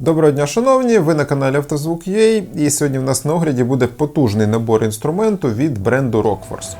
Доброго дня, шановні! Ви на каналі Автозвук.ua і сьогодні в нас на огляді буде потужний набор інструменту від бренду Rockforce.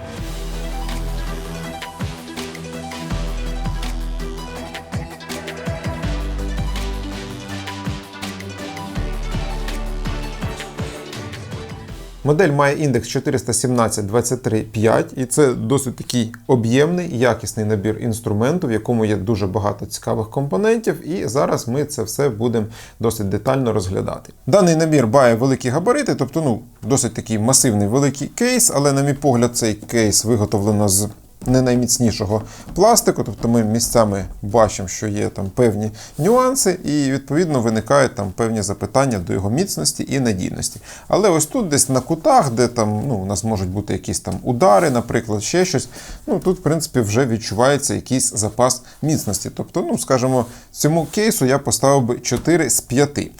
Модель має індекс 417-23-5, і це досить такий об'ємний, якісний набір інструменту, в якому є дуже багато цікавих компонентів, і зараз ми це все будемо досить детально розглядати. Даний набір має великі габарити, тобто ну, досить такий масивний великий кейс, але, на мій погляд, цей кейс виготовлено з не найміцнішого пластику, тобто ми місцями бачимо, що є там певні нюанси, і відповідно виникають там певні запитання до його міцності і надійності. Але ось тут, десь на кутах, де там ну, у нас можуть бути якісь там удари, наприклад, ще щось. Ну тут, в принципі, вже відчувається якийсь запас міцності. Тобто, ну, скажімо, цьому кейсу я поставив би 4 з 5.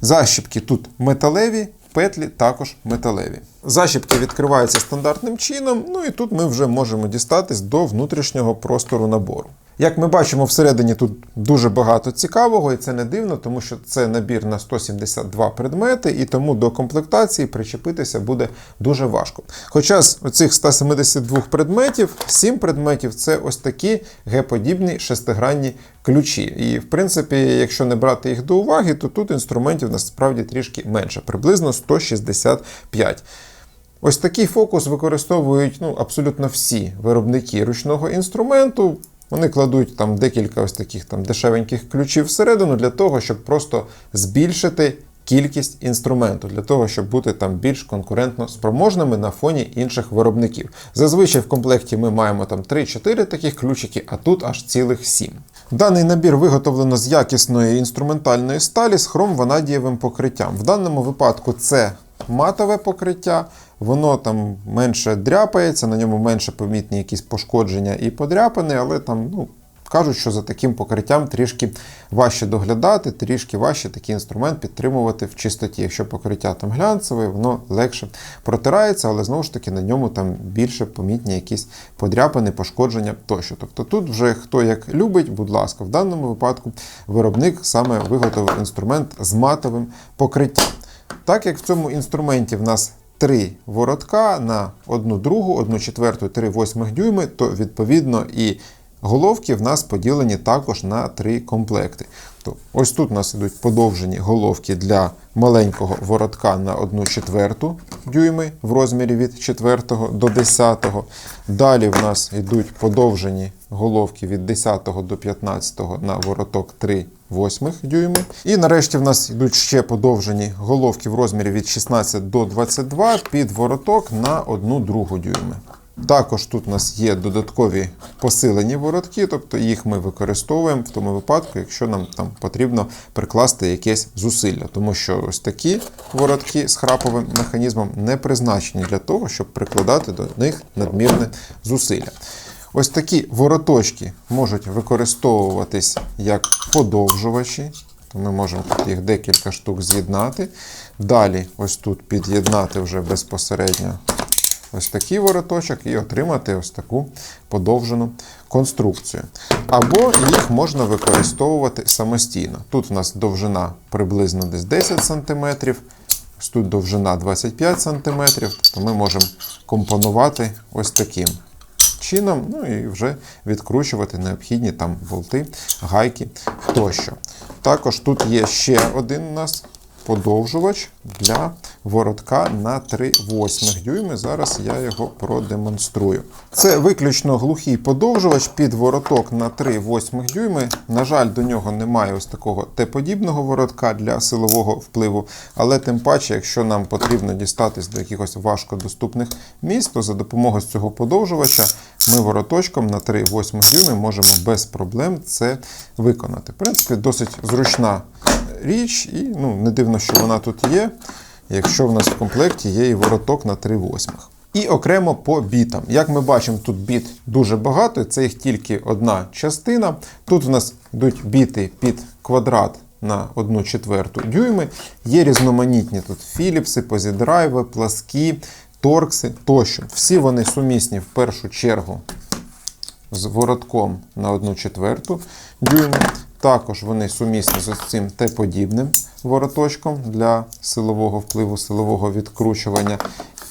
Защіпки тут металеві, петлі також металеві. Зачіпки відкриваються стандартним чином, ну і тут ми вже можемо дістатись до внутрішнього простору набору. Як ми бачимо, всередині тут дуже багато цікавого, і це не дивно, тому що це набір на 172 предмети, і тому до комплектації причепитися буде дуже важко. Хоча з оцих 172 предметів, 7 предметів це ось такі Г-подібні шестигранні ключі. І, в принципі, якщо не брати їх до уваги, то тут інструментів насправді трішки менше, приблизно 165. Ось такий фокус використовують ну, абсолютно всі виробники ручного інструменту. Вони кладуть там декілька ось таких там дешевеньких ключів всередину для того, щоб просто збільшити кількість інструменту, для того, щоб бути там більш конкурентно спроможними на фоні інших виробників. Зазвичай в комплекті ми маємо там 3-4 таких ключики, а тут аж цілих 7. Даний набір виготовлено з якісної інструментальної сталі з хром-ванадієвим покриттям. В даному випадку це матове покриття, воно там менше дряпається, на ньому менше помітні якісь пошкодження і подряпини, але там, ну. Кажуть, що за таким покриттям трішки важче доглядати, трішки важче такий інструмент підтримувати в чистоті. Якщо покриття там глянцеве, воно легше протирається, але знову ж таки на ньому там більше помітні якісь подряпини, пошкодження тощо. Тобто тут вже хто як любить, будь ласка, в даному випадку виробник саме виготовив інструмент з матовим покриттям. Так як в цьому інструменті в нас три воротка на одну другу, одну четверту, три восьмих дюйми, то відповідно і головки в нас поділені також на три комплекти. То ось тут у нас йдуть подовжені головки для маленького воротка на 1 четверту дюйми в розмірі від 4 до 10. Далі в нас йдуть подовжені головки від 10 до 15 на вороток 3 восьмих дюйми. І нарешті в нас йдуть ще подовжені головки в розмірі від 16 до 22 під вороток на 1 другу дюйми. Також тут у нас є додаткові посилені воротки, тобто їх ми використовуємо в тому випадку, якщо нам там потрібно прикласти якесь зусилля. Тому що ось такі воротки з храповим механізмом не призначені для того, щоб прикладати до них надмірне зусилля. Ось такі вороточки можуть використовуватись як подовжувачі. То ми можемо тут їх декілька штук з'єднати. Далі, ось тут під'єднати вже безпосередньо ось такий вороточок і отримати ось таку подовжену конструкцію. Або їх можна використовувати самостійно. Тут у нас довжина приблизно десь 10 см, ось тут довжина 25 см, тобто ми можемо компонувати ось таким чином, ну і вже відкручувати необхідні там болти, гайки тощо. Також тут є ще один у нас подовжувач для воротка на 3 восьмих дюйми. Зараз я його продемонструю. Це виключно глухий подовжувач під вороток на 3 восьмих дюйми. На жаль, до нього немає ось такого Т-подібного воротка для силового впливу, але тим паче, якщо нам потрібно дістатись до якихось важкодоступних місць, то за допомогою цього подовжувача ми вороточком на 3 восьмих дюйми можемо без проблем це виконати. В принципі, досить зручна річ, і ну, не дивно, що вона тут є, якщо в нас в комплекті є і вороток на 3 восьмих. І окремо по бітам. Як ми бачимо, тут біт дуже багато, це їх тільки одна частина. Тут у нас йдуть біти під квадрат на 1 четверту дюйми. Є різноманітні тут філіпси, позідрайви, пласкі, торкси тощо. Всі вони сумісні в першу чергу з воротком на 1 четверту дюйма. Також вони сумісні з цим Т-подібним вороточком для силового впливу, силового відкручування.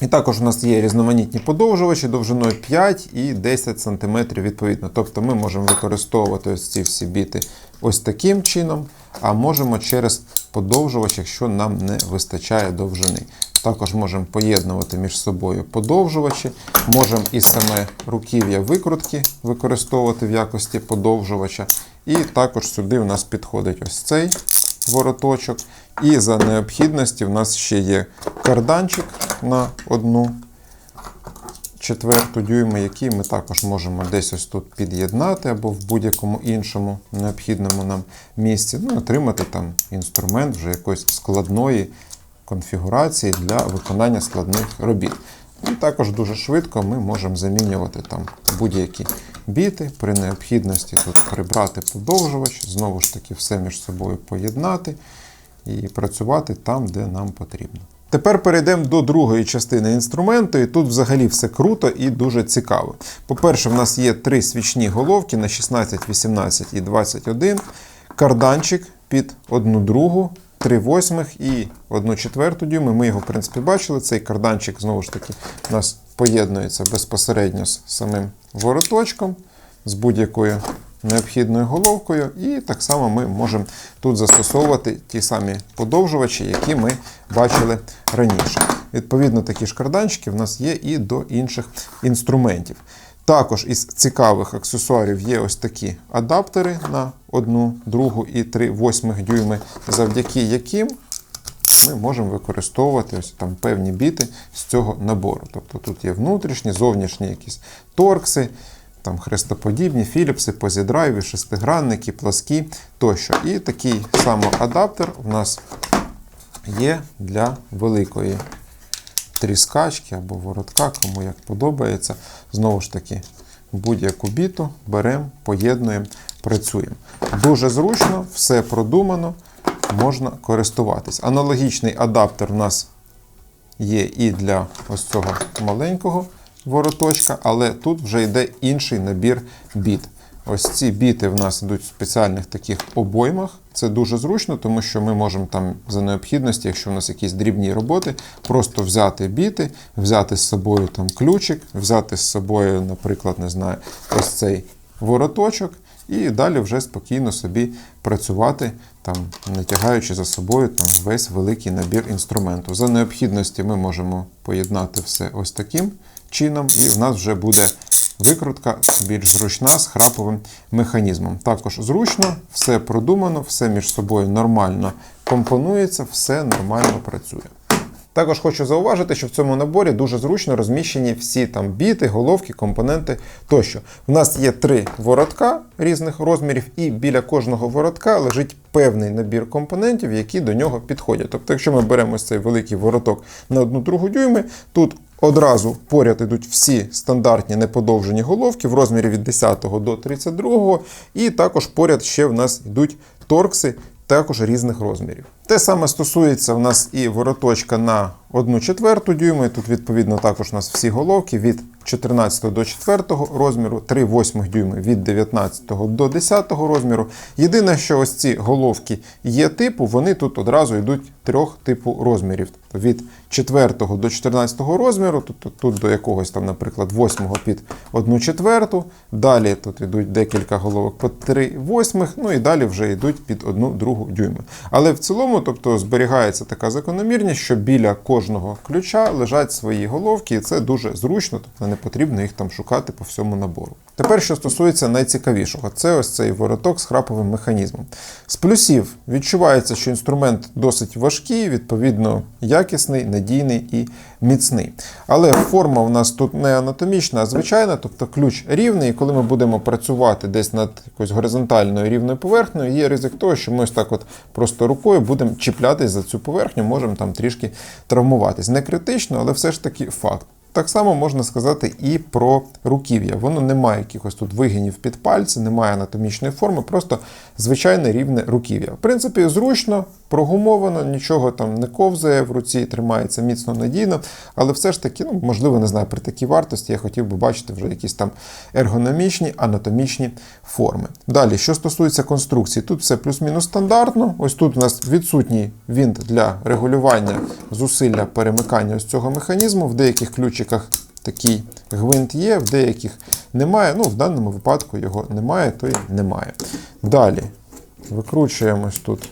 І також у нас є різноманітні подовжувачі довжиною 5 і 10 см відповідно. Тобто ми можемо використовувати ось ці всі біти ось таким чином, а можемо через подовжувач, якщо нам не вистачає довжини. Також можемо поєднувати між собою подовжувачі, можемо і саме руків'я викрутки використовувати в якості подовжувача. І також сюди в нас підходить ось цей вороточок. І за необхідності в нас ще є карданчик на одну четверту дюйма, який ми також можемо десь ось тут під'єднати або в будь-якому іншому необхідному нам місці. Ну, отримати там інструмент вже якоїсь складної конфігурації для виконання складних робіт. І також дуже швидко ми можемо замінювати там будь-які біти. При необхідності тут прибрати подовжувач, знову ж таки, все між собою поєднати і працювати там, де нам потрібно. Тепер перейдемо до другої частини інструменту, і тут взагалі все круто і дуже цікаво. По-перше, в нас є три свічні головки на 16, 18 і 21, карданчик під одну другу, 3 восьмих і 1 четверту дюйми. Ми його, в принципі, бачили. Цей карданчик, знову ж таки, у нас поєднується безпосередньо з самим вороточком, з будь-якою необхідною головкою. І так само ми можемо тут застосовувати ті самі подовжувачі, які ми бачили раніше. Відповідно, такі ж карданчики в нас є і до інших інструментів. Також із цікавих аксесуарів є ось такі адаптери на 1, 2 і 3 восьмих дюйми, завдяки яким ми можемо використовувати ось там певні біти з цього набору. Тобто тут є внутрішні, зовнішні якісь торкси, там хрестоподібні, філіпси, позідрайві, шестигранники, пласкі тощо. І такий самоадаптер у нас є для великої тріскачки або воротка, кому як подобається. Знову ж таки, будь-яку біту беремо, поєднуємо, працюємо. Дуже зручно, все продумано, можна користуватись. Аналогічний адаптер у нас є і для ось цього маленького вороточка, але тут вже йде інший набір біт. Ось ці біти в нас йдуть в спеціальних таких обоймах. Це дуже зручно, тому що ми можемо там за необхідності, якщо в нас якісь дрібні роботи, просто взяти біти, взяти з собою там ключик, взяти з собою, наприклад, не знаю, ось цей вороточок, і далі вже спокійно собі працювати, там, не тягаючи за собою там, весь великий набір інструменту. За необхідності ми можемо поєднати все ось таким чином, і в нас вже буде викрутка більш зручна з храповим механізмом. Також зручно, все продумано, все між собою нормально компонується, все нормально працює. Також хочу зауважити, що в цьому наборі дуже зручно розміщені всі там біти, головки, компоненти тощо. У нас є три воротка різних розмірів, і біля кожного воротка лежить певний набір компонентів, які до нього підходять. Тобто, якщо ми беремо цей великий вороток на одну другу дюйми, тут Одразу поряд йдуть всі стандартні неподовжені головки в розмірі від 10 до 32, і також поряд ще в нас йдуть торкси також різних розмірів. Те саме стосується в нас і вороточка на 1 четверту дюйми. Тут, відповідно, також у нас всі головки від 14 до 4 розміру, 3 восьмих дюйми від 19 до 10 розміру. Єдине, що ось ці головки є типу, вони тут одразу йдуть трьох типу розмірів. Тобто від 4 до 14 розміру, тут, тут до якогось там, наприклад, 8 під 1 четверту. Далі тут йдуть декілька головок по 3 восьмих, ну і далі вже йдуть під 1 другу дюйми. Але в цілому, тобто зберігається така закономірність, що біля кожного ключа лежать свої головки, і це дуже зручно, тобто не потрібно їх там шукати по всьому набору. Тепер, що стосується найцікавішого, це ось цей вороток з храповим механізмом. З плюсів відчувається, що інструмент досить важкий, відповідно якісний, надійний і міцний. Але форма у нас тут не анатомічна, а звичайна, тобто ключ рівний, і коли ми будемо працювати десь над якоюсь горизонтальною рівною поверхнею, є ризик того, що ми ось так от просто рукою будемо чіплятись за цю поверхню, можемо там трішки травмуватись. Не критично, але все ж таки факт. Так само можна сказати і про руків'я. Воно не має якихось тут вигинів під пальці, немає анатомічної форми, просто звичайне рівне руків'я. В принципі, зручно, прогумовано, нічого там не ковзає в руці, тримається міцно надійно, але все ж таки, ну, можливо, не знаю, при такій вартості я хотів би бачити вже якісь там ергономічні, анатомічні форми. Далі, що стосується конструкції, тут все плюс-мінус стандартно. Ось тут у нас відсутній вінт для регулювання зусилля перемикання ось цього механізму. В деяких ключиках такий гвинт є, в деяких немає. Ну, в даному випадку його немає, то й немає. Далі викручуємо ось тут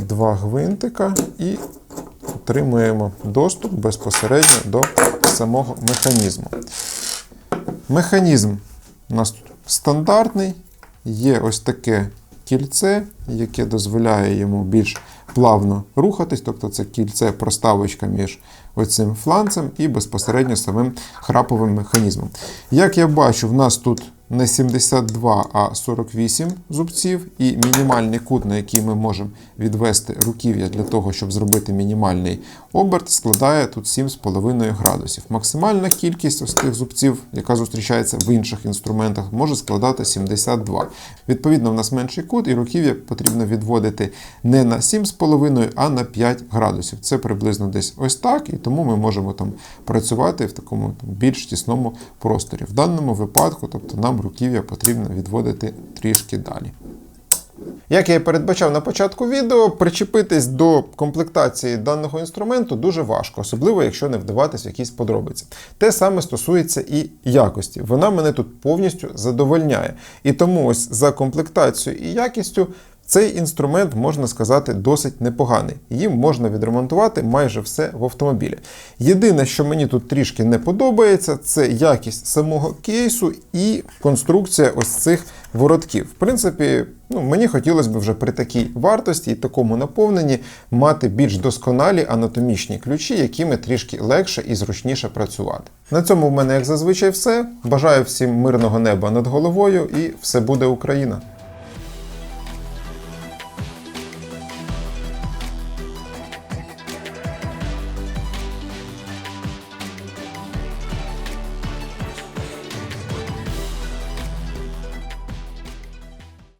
два гвинтика і отримуємо доступ безпосередньо до самого механізму. Механізм у нас тут стандартний, є ось таке кільце, яке дозволяє йому більш плавно рухатись, тобто це кільце проставочка між оцим фланцем і безпосередньо самим храповим механізмом. Як я бачу, в нас тут не 72, а 48 зубців, і мінімальний кут, на який ми можемо відвести руків'я для того, щоб зробити мінімальний оберт, складає тут 7,5 градусів. Максимальна кількість ось тих зубців, яка зустрічається в інших інструментах, може складати 72. Відповідно, в нас менший кут, і руків'я потрібно відводити не на 7,5, а на 5 градусів. Це приблизно десь ось так, і тому ми можемо там працювати в такому там, більш тісному просторі. В даному випадку, тобто нам руків'я потрібно відводити трішки далі. Як я і передбачав на початку відео, причепитись до комплектації даного інструменту дуже важко, особливо якщо не вдаватись в якісь подробиці. Те саме стосується і якості. Вона мене тут повністю задовольняє. І тому ось за комплектацією і якістю. Цей інструмент, можна сказати, досить непоганий. Їм можна відремонтувати майже все в автомобілі. Єдине, що мені тут трішки не подобається, це якість самого кейсу і конструкція ось цих воротків. В принципі, ну, мені хотілося б вже при такій вартості і такому наповненні мати більш досконалі анатомічні ключі, якими трішки легше і зручніше працювати. На цьому в мене, як зазвичай, все. Бажаю всім мирного неба над головою і все буде Україна!